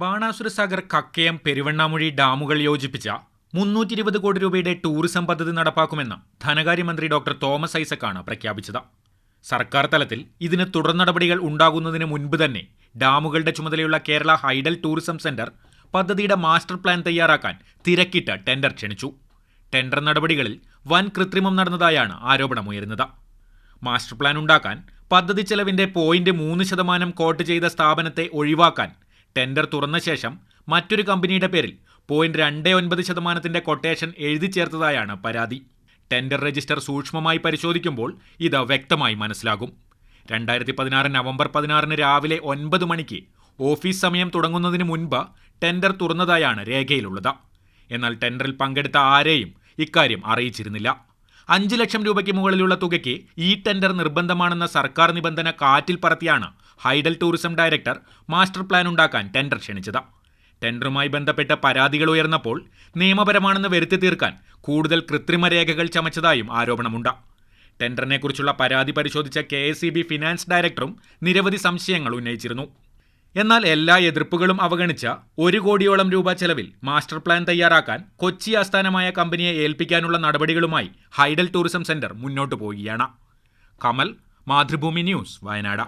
ബാണാസുര സാഗർ കക്കയം പെരുവണ്ണാമുഴി ഡാമുകൾ യോജിപ്പിച്ച മുന്നൂറ്റി ഇരുപത് കോടി രൂപയുടെ ടൂറിസം പദ്ധതി നടപ്പാക്കുമെന്ന് ധനകാര്യമന്ത്രി ഡോക്ടർ തോമസ് ഐസക്കാണ് പ്രഖ്യാപിച്ചത്. സർക്കാർ തലത്തിൽ ഇതിന് തുടർ നടപടികൾ ഉണ്ടാകുന്നതിന് മുൻപ് തന്നെ ഡാമുകളുടെ ചുമതലയുള്ള കേരള ഹൈഡൽ ടൂറിസം സെന്റർ പദ്ധതിയുടെ മാസ്റ്റർ പ്ലാൻ തയ്യാറാക്കാൻ തിരക്കിട്ട് ടെൻഡർ ക്ഷണിച്ചു. ടെൻഡർ നടപടികളിൽ വൻ കൃത്രിമം നടന്നതായാണ് ആരോപണമുയരുന്നത്. മാസ്റ്റർ പ്ലാൻ ഉണ്ടാക്കാൻ പദ്ധതി ചെലവിന്റെ പോയിന്റ് മൂന്ന് ശതമാനം കോട്ട് ചെയ്ത സ്ഥാപനത്തെ ഒഴിവാക്കാൻ ടെൻഡർ തുറന്ന ശേഷം മറ്റൊരു കമ്പനിയുടെ പേരിൽ പോയിന്റ് രണ്ട് ഒൻപത് ശതമാനത്തിന്റെ കൊട്ടേഷൻ എഴുതി ചേർത്തതായാണ് പരാതി. ടെൻഡർ രജിസ്റ്റർ സൂക്ഷ്മമായി പരിശോധിക്കുമ്പോൾ ഇത് വ്യക്തമായി മനസ്സിലാകും. രണ്ടായിരത്തി പതിനാറ് നവംബർ പതിനാറിന് രാവിലെ ഒൻപത് മണിക്ക് ഓഫീസ് സമയം തുടങ്ങുന്നതിന് മുൻപ് ടെൻഡർ തുറന്നതായാണ് രേഖയിലുള്ളത്. എന്നാൽ ടെൻഡറിൽ പങ്കെടുത്ത ആരെയും ഇക്കാര്യം അറിയിച്ചിരുന്നില്ല. അഞ്ച് ലക്ഷം രൂപയ്ക്ക് മുകളിലുള്ള തുകയ്ക്ക് ഈ ടെൻഡർ നിർബന്ധമാണെന്ന സർക്കാർ നിബന്ധന കാറ്റിൽ പറത്തിയാണ് hydel tourism director master plan ഉണ്ടാക്കാൻ ടെൻഡർ ക്ഷണിച്ചത്. ടെൻഡറുമായി ബന്ധപ്പെട്ട പരാതികൾ ഉയർന്നപ്പോൾ നിയമപരമാണെന്ന് വരുത്തി തീർക്കാൻ കൂടുതൽ കൃത്രിമ രേഖകൾ ചമച്ചതായും ആരോപണമുണ്ട്. ടെൻഡറിനെക്കുറിച്ചുള്ള പരാതി പരിശോധിച്ച കെ ഫിനാൻസ് ഡയറക്ടറും നിരവധി സംശയങ്ങൾ ഉന്നയിച്ചിരുന്നു. എന്നാൽ എല്ലാ എതിർപ്പുകളും അവഗണിച്ച ഒരു കോടിയോളം രൂപ ചെലവിൽ മാസ്റ്റർ പ്ലാൻ തയ്യാറാക്കാൻ കൊച്ചി ആസ്ഥാനമായ കമ്പനിയെ ഏൽപ്പിക്കാനുള്ള നടപടികളുമായി ഹൈഡൽ ടൂറിസം സെന്റർ മുന്നോട്ടു പോവുകയാണ്. കമൽ മാതൃഭൂമി ന്യൂസ് വയനാട്.